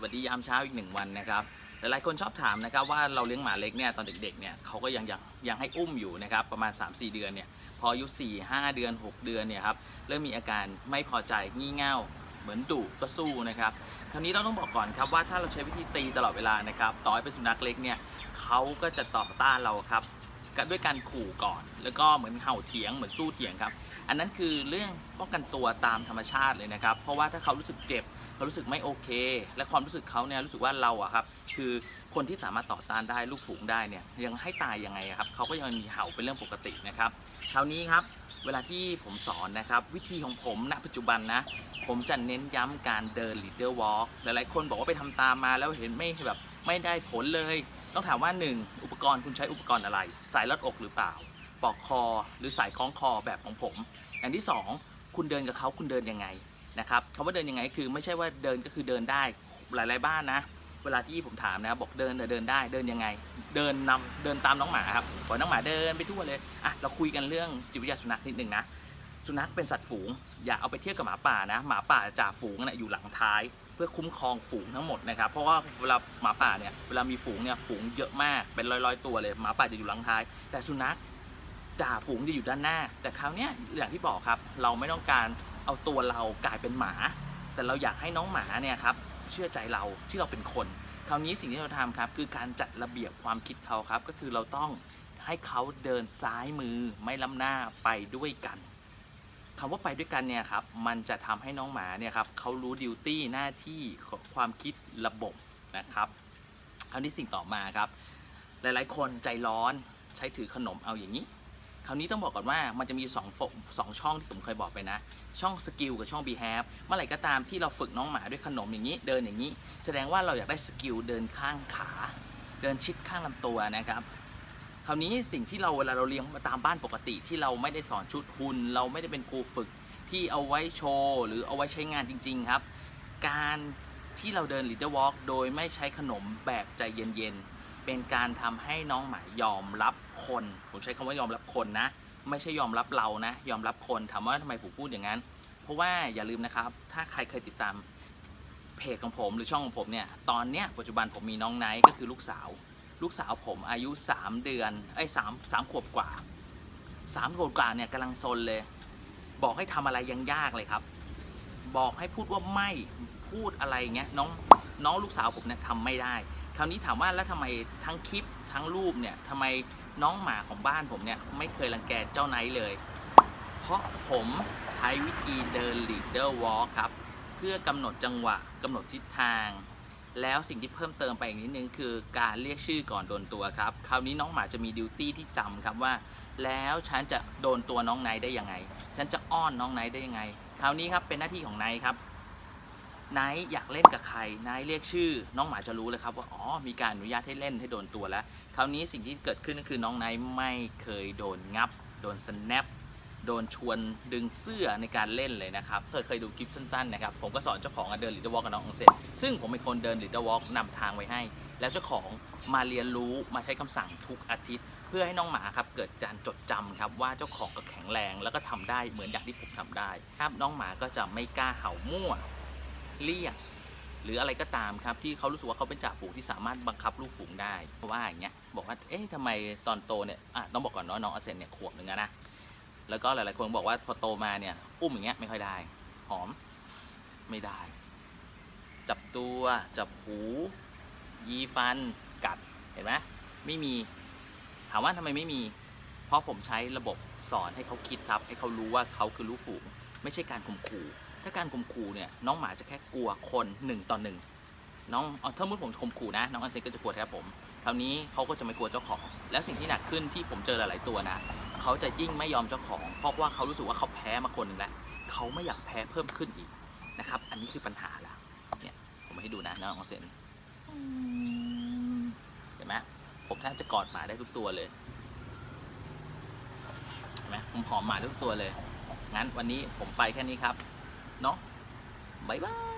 สวัสดียามเช้าอีกหนึ่งวันนะครับหลายๆคนชอบถามนะครับว่าเราเลี้ยงหมาเล็กเนี่ยตอนเด็กๆเนี่ยเขาก็ยังยังยังให้อุ้มอยู่นะครับประมาณ 3-4 เดือนเนี่ยพออายุ4 5 เดือน 6 เดือนเนี่ยครับเริ่มมีอาการไม่พอใจงี่เง่าเหมือนดุก็สู้นะครับคราวนี้เราต้องบอกก่อนครับว่าถ้าเราใช้วิธีตีตลอดเวลานะครับต่อให้เป็นสุนัขเล็กเนี่ยเขาก็จะต่อต้านเราครับกันด้วยการขู่ก่อน แล้วก็เหมือนเห่าเถียงเหมือนสู้เถียงครับอันนั้นคือเรื่องป้องกันตัวตามธรรมชาติเลยนะครับเพราะว่าถ้าเขารู้สึกเจ็บ เขารู้สึกไม่โอเค และความรู้สึกเขาเนี่ยรู้สึกว่าเราอะครับคือคนที่สามารถต่อต้านได้ลูกฝูงได้เนี่ยยังให้ตายยังไงครับเขาก็ยังมีเห่าเป็นเรื่องปกตินะครับคราวนี้ครับเวลาที่ผมสอนนะครับวิธีของผมณปัจจุบันนะผมจะเน้นย้ำการเดิน leader walk หลายๆคนบอกว่าไปทำตามมาแล้วเห็นไม่แบบไม่ได้ผลเลย ต้องถามว่า 1 อุปกรณ์คุณใช้อุปกรณ์อะไร สายรัดอกหรือเปล่า ปลอกคอหรือสายคล้องคอแบบของผม อย่างที่ 2 คุณเดินกับเขาคุณเดินยังไง นะครับคำว่าเดินยังไงคือไม่ใช่ว่าเดินก็คือเดินได้หลาย ๆ บ้านนะ เวลาที่ผมถามนะบอกเดินเดินได้เดินยังไง เดินนำเดินตามน้องหมาครับปล่อยน้องหมาเดินไปทั่วเลยอะเราคุยกันเรื่องจิตวิทยาสุนัขนิดนึงนะสุนัขเป็นสัตว์ฝูง อย่าเอาไปเทียบกับหมาป่านะหมาป่าจ่าฝูงนะอยู่หลังท้าย เพื่อคุ้มครองฝูงทั้งหมดนะครับเพราะว่าเวลาหมาป่าเนี่ยเวลามีฝูงเนี่ยฝูงเยอะมากเป็นร้อยๆตัวเลยหมาป่าจะอยู่หลังท้าย แต่สุนัขจ่าฝูงจะอยู่ด้านหน้า แต่คราวนี้อย่างที่บอกครับ เราไม่ต้องการ เอาตัวเรากลายเป็นหมา แต่เราอยากให้น้องหมาเนี่ยครับเชื่อใจเราที่เราเป็นคนคราวนี้สิ่งที่เราทำครับคือการจัดระเบียบความคิดเขาครับ ก็คือเราต้องให้เขาเดินซ้ายมือไม่ล้ำหน้าไปด้วยกันคำว่าไปด้วยกันเนี่ยครับมันจะทำให้น้องหมาเนี่ยครับเขารู้ดิวตี้หน้าที่ความคิดระบบนะครับคราวนี้สิ่งต่อมาครับ หลายๆ คนใจร้อนใช้ถือขนมเอาอย่างนี้ คราวนี้ต้องบอกก่อนว่ามันจะมี2โฟสองช่องที่ผมเคยบอกไปนะ ช่องสกิลกับช่อง b e h a v เมื่อไหร่ก็ตามที่เราฝึกน้องหมาด้วยขนมอย่างนี้ เดินอย่างนี้ แสดงว่าเราอยากได้สกิลเดินข้างขา เดินชิดข้างลำตัวนะครับคราวนี้สิ่งที่เราเวลาเราเลี้ยงมาตามบ้านปกติที่เราไม่ได้สอนชุดหุ่นเราไม่ได้เป็นครูฝึกที่เอาไว้โชว์หรือเอาไว้ใช้งานจริง ๆ ครับ การที่เราเดิน leader walk โดยไม่ใช้ขนมแบบใจเย็นๆ เป็นการทำให้น้องหมายอมรับคน ผมใช้คำว่ายอมรับคนนะ ไม่ใช่ยอมรับเรานะ ยอมรับคนถามว่าทำไมผมพูดอย่างนั้น เพราะว่าอย่าลืมนะครับ ถ้าใครเคยติดตามเพจของผมหรือช่องของผมเนี่ย ตอนเนี้ยปัจจุบันผมมีน้องไนท์ก็คือลูกสาว ลูกสาวผมอายุ 3 เดือนไอ้สามสามขวบกว่าสามขวบกว่าเนี่ยกำลังซนเลย บอกให้ทำอะไรยังยากเลยครับ บอกให้พูดว่าไม่พูดอะไรเงี้ยน้องน้องลูกสาวผมเนี่ยทำไม่ได้ คราวนี้ถามว่าแล้วทำไมทั้งคลิปทั้งรูปเนี่ยทำไมน้องหมาของบ้านผมเนี่ยไม่เคยรังแกเจ้าไนท์เลย เพราะผมใช้วิธีเดิน leader walk ครับ เพื่อกำหนดจังหวะกำหนดทิศทาง แล้วสิ่งที่เพิ่มเติมไปอีกนิดนึงคือการเรียกชื่อก่อนโดนตัวครับ คราวนี้น้องหมาจะมีดิวตี้ที่จำครับว่า แล้วฉันจะโดนตัวน้องไนท์ได้ยังไง ฉันจะอ้อนน้องไนท์ได้ยังไง คราวนี้ครับเป็นหน้าที่ของไนท์ครับ นท์อยากเล่นกับใครนท์เรียกชื่อ น้องหมาจะรู้เลยครับว่าอ๋อมีการอนุญาตให้เล่นให้โดนตัวแล้ว คราวนี้สิ่งที่เกิดขึ้นก็คือน้องนท์ไม่เคยโดนงับ โดนสแนปโดนชวนดึงเสื้อในการเล่นเลยนะครับเคยเคยดูคลิปสั้นๆนะครับผมก็สอนเจ้าของเดินลีดเดอร์วอล์กกับน้ององเซนซึ่งผมเป็นคนเดินลีดเดอร์วอล์กนำทางไว้ให้ แล้วเจ้าของมาเรียนรู้มาใช้คำสั่งทุกอาทิตย์ เพื่อให้น้องหมาครับเกิดการจดจำครับว่าเจ้าของก็แข็งแรง แล้วก็ทำได้เหมือนอย่างที่ผมทำได้ครับน้องหมาก็จะไม่กล้าเห่ามั่ว เรียก หรืออะไรก็ตามครับ ที่เขารู้สึกว่าเขาเป็นจ่าฝูงที่สามารถบังคับลูกฝูงได้เพราะว่าอย่างเงี้ยบอกว่าเอ๊ะทำไมตอนโตเนี่ยอะต้องบอกก่อนเนาะน้องอาเซนเนี่ยขวบหนึ่งอะนะแล้วก็หลายๆคนบอกว่าพอโตมาเนี่ยอุ้มอย่างเงี้ยไม่ค่อยได้ หอมไม่ได้ จับตัวจับหูยีฟันกัดเห็นไหมไม่มีถามว่าทำไมไม่มี เพราะผมใช้ระบบสอนให้เขาคิดครับ ให้เขารู้ว่าเขาคือลูกฝูง ไม่ใช่การข่มขู่ ถ้าการข่มขู่เนี่ยน้องหมาจะแค่กลัวคนหนึ่งต่อหนึ่งน้องเอาถ้ามุดผมข่มขู่นะ น้องอันเซนก็จะกลัวแทบผมคราวนี้เขาก็จะไม่กลัวเจ้าของ แล้วสิ่งที่หนักขึ้นที่ผมเจอหลาย ๆ ตัวนะเขาจะยิ่งไม่ยอมเจ้าของ เพราะว่าเขารู้สึกว่าเขาแพ้มาคนหนึงแล้วเขาไม่อยากแพ้เพิ่มขึ้นอีกนะครับ อันนี้คือปัญหาละเนี่ยผมให้ดูนะน้องอองเซนเห็นไหมผมแทบจะกอดหมาได้ทุกตัวเลยเห็นไหมผมหอมหมาทุกตัวเลยงั้นวันนี้ผมไปแค่นี้ครับ ¿no? Bye bye.